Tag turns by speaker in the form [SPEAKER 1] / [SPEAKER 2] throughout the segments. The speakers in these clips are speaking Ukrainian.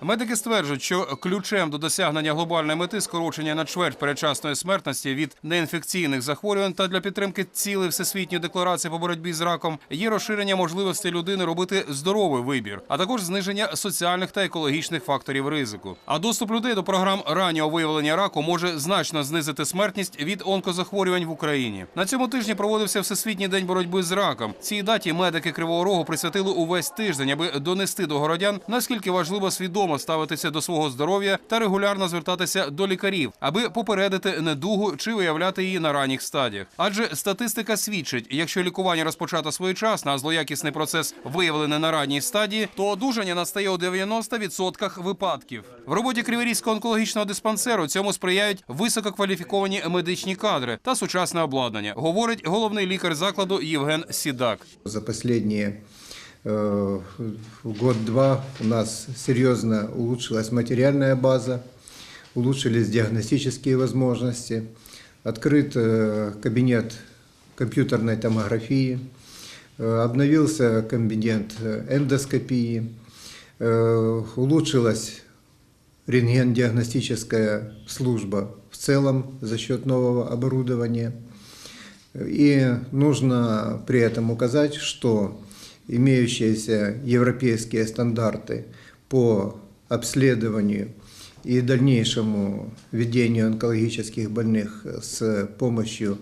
[SPEAKER 1] Медики стверджують, що ключем до досягнення глобальної мети скорочення на чверть передчасної смертності від неінфекційних захворювань та для підтримки цілей всесвітньої декларації по боротьбі з раком є розширення можливостей людини робити здоровий вибір, а також зниження соціальних та екологічних факторів ризику. А доступ людей до програм раннього виявлення раку може значно знизити смертність від онкозахворювань в Україні. На цьому тижні проводився всесвітній день боротьби з раком. Цій даті медики Кривого Рогу присвятили увесь тиждень, аби донести до городян, наскільки важливо свідомо ставитися до свого здоров'я та регулярно звертатися до лікарів, аби попередити недугу чи виявляти її на ранніх стадіях. Адже статистика свідчить, якщо лікування розпочато своєчасно, а злоякісний процес виявлений на ранній стадії, то одужання настає у 90% випадків. В роботі Криворізького онкологічного диспансеру цьому сприяють висококваліфіковані медичні кадри та сучасне обладнання, говорить головний лікар закладу Євген Сідак.
[SPEAKER 2] За э, год-два у нас серьезно улучшилась материальная база, улучшились диагностические возможности, открыт э, кабинет компьютерной томографии, э, обновился кабинет э, эндоскопии, э, улучшилась рентген-диагностическая служба в целом за счет нового оборудования. И нужно при этом указать, что имеющиеся европейские стандарты по обследованию и дальнейшему ведению онкологических больных с помощью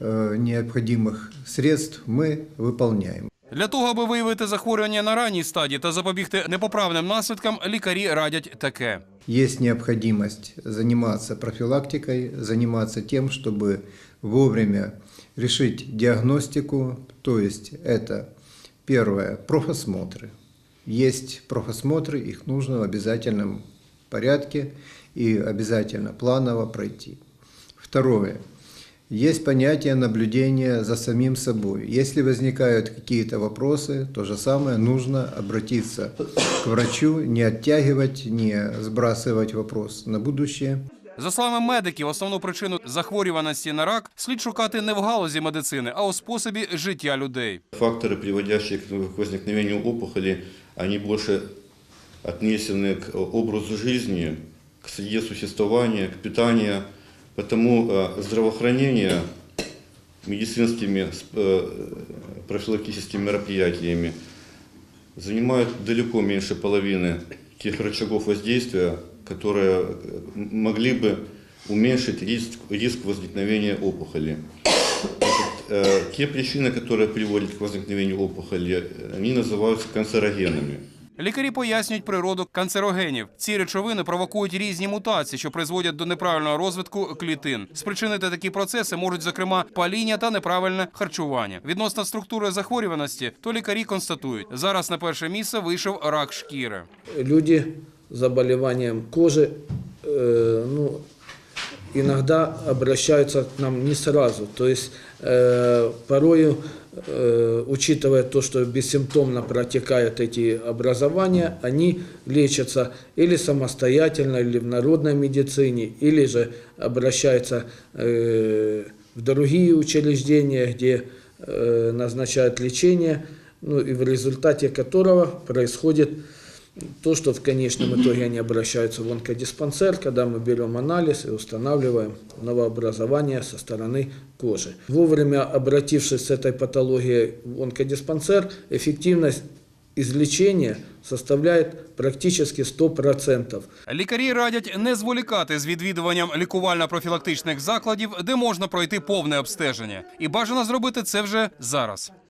[SPEAKER 2] э, необходимых средств мы выполняем.
[SPEAKER 1] Для того, аби виявити захворювання на ранній стадії та запобігти непоправним наслідкам, лікарі радять таке.
[SPEAKER 2] Есть необходимость заниматься профилактикой, заниматься тем, чтобы вовремя решить диагностику, то есть это первое – профосмотры. Есть профосмотры, их нужно в обязательном порядке и обязательно планово пройти. Второе – есть понятие наблюдения за самим собой. Если возникают какие-то вопросы, то же самое нужно обратиться к врачу, не оттягивать, не сбрасывать вопрос на будущее.
[SPEAKER 1] За словами медиків, основну причину захворюваності на рак слід шукати не в галузі медицини, а у способі життя людей.
[SPEAKER 3] Факторы, приводящие к возникновению опухоли, они больше отнесены к образу жизни, к среде существования, к питанию. Потому э, здравоохранение медицинскими э, профилактическими мероприятиями занимает далеко меньше половины тех рычагов воздействия, которые э, могли бы уменьшить риск, риск возникновения опухоли. Значит, э, те причины, которые приводят к возникновению опухоли, э, они называются канцерогенами.
[SPEAKER 1] Лікарі пояснюють природу канцерогенів. Ці речовини провокують різні мутації, що призводять до неправильного розвитку клітин. Спричинити такі процеси можуть, зокрема, паління та неправильне харчування. Відносно структури захворюваності, то лікарі констатують, зараз на перше місце вийшов рак шкіри.
[SPEAKER 4] люди с заболеванием кожи э, ну, иногда обращаются к нам не сразу. То есть э, порою, э, учитывая то, что бессимптомно протекают эти образования, они лечатся или самостоятельно, или в народной медицине, или же обращаются э, в другие учреждения, где э, назначают лечение, ну и в результате которого происходит то, что в конечном итоге они обращаются в онкодиспансер, когда мы берем анализ и устанавливаем новообразование со стороны кожи. Вовремя обратившись с этой патологией в онкодиспансер, эффективность излечения составляет практически 100%.
[SPEAKER 1] Лікарі радять не зволікати з відвідуванням лікувально-профілактичних закладів, де можна пройти повне обстеження. І бажано зробити це вже зараз.